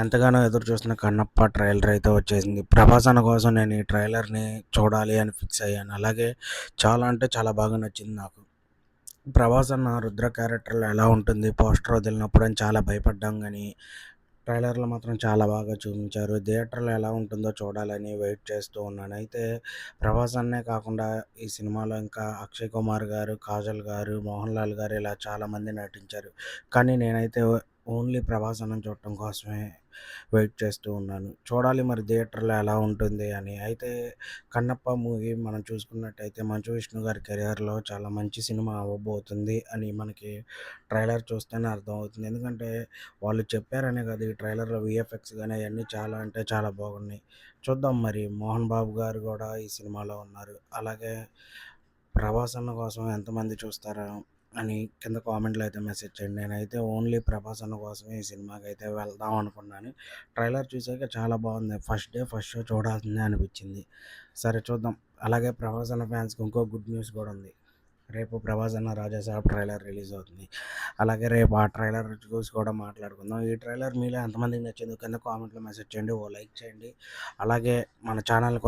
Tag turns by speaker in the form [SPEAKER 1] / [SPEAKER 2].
[SPEAKER 1] ఎంతగానో ఎదురు చూస్తున్న కన్నప్ప ట్రైలర్ అయితే వచ్చేసింది. ప్రభాస్ అన్న కోసం నేను ఈ ట్రైలర్ని చూడాలి అని ఫిక్స్ అయ్యాను. అలాగే చాలా అంటే చాలా బాగా నచ్చింది నాకు. ప్రభాస్ అన్న రుద్ర క్యారెక్టర్లో ఎలా ఉంటుంది పోస్టర్ వదిలినప్పుడు అని చాలా భయపడ్డాం కానీ ట్రైలర్లో మాత్రం చాలా బాగా చూపించారు. థియేటర్లో ఎలా ఉంటుందో చూడాలని వెయిట్ చేస్తూ ఉన్నాను. అయితే ప్రభాస్ అన్నే కాకుండా ఈ సినిమాలో ఇంకా అక్షయ్ కుమార్ గారు కాజల్ గారు మోహన్ లాల్ గారు ఇలా చాలామంది నటించారు. కానీ నేనైతే ఓన్లీ ప్రభాసనం చూడటం కోసమే వెయిట్ చేస్తూ ఉన్నాను. చూడాలి మరి థియేటర్లో ఎలా ఉంటుంది అని. అయితే కన్నప్ప మూవీ మనం చూసుకున్నట్టయితే మంచు విష్ణు గారి కెరియర్లో చాలా మంచి సినిమా అవ్వబోతుంది అని మనకి ట్రైలర్ చూస్తేనే అర్థమవుతుంది. ఎందుకంటే వాళ్ళు చెప్పారనే కదా ఈ ట్రైలర్లో విఎఫ్ఎక్స్ కానీ అవన్నీ చాలా అంటే చాలా బాగున్నాయి. చూద్దాం మరి. మోహన్ బాబు గారు కూడా ఈ సినిమాలో ఉన్నారు. అలాగే ప్రభాస్ కోసం ఎంతమంది చూస్తారో? అని కింద కామెంట్లో అయితే మెసేజ్ చేయండి. నేనైతే ఓన్లీ ప్రభాస్ అన్న కోసమే ఈ సినిమాకి అయితే వెళ్దాం అనుకున్నాను. ట్రైలర్ చూసాక చాలా బాగుంది. ఫస్ట్ డే ఫస్ట్ షో చూడాల్సిందే అనిపించింది. సరే చూద్దాం. అలాగే ప్రభాస్ అన్న ఫ్యాన్స్కి ఇంకో గుడ్ న్యూస్ కూడా ఉంది. రేపు ప్రభాస్ అన్న రాజాసాబ్ ట్రైలర్ రిలీజ్ అవుతుంది. అలాగే రేపు ఆ ట్రైలర్ చూసి కూడా మాట్లాడుకుందాం. ఈ ట్రైలర్ మీలో ఎంతమందికి నచ్చిందో కింద కామెంట్లో మెసేజ్ చేయండి. ఓ లైక్ చేయండి. అలాగే మన ఛానల్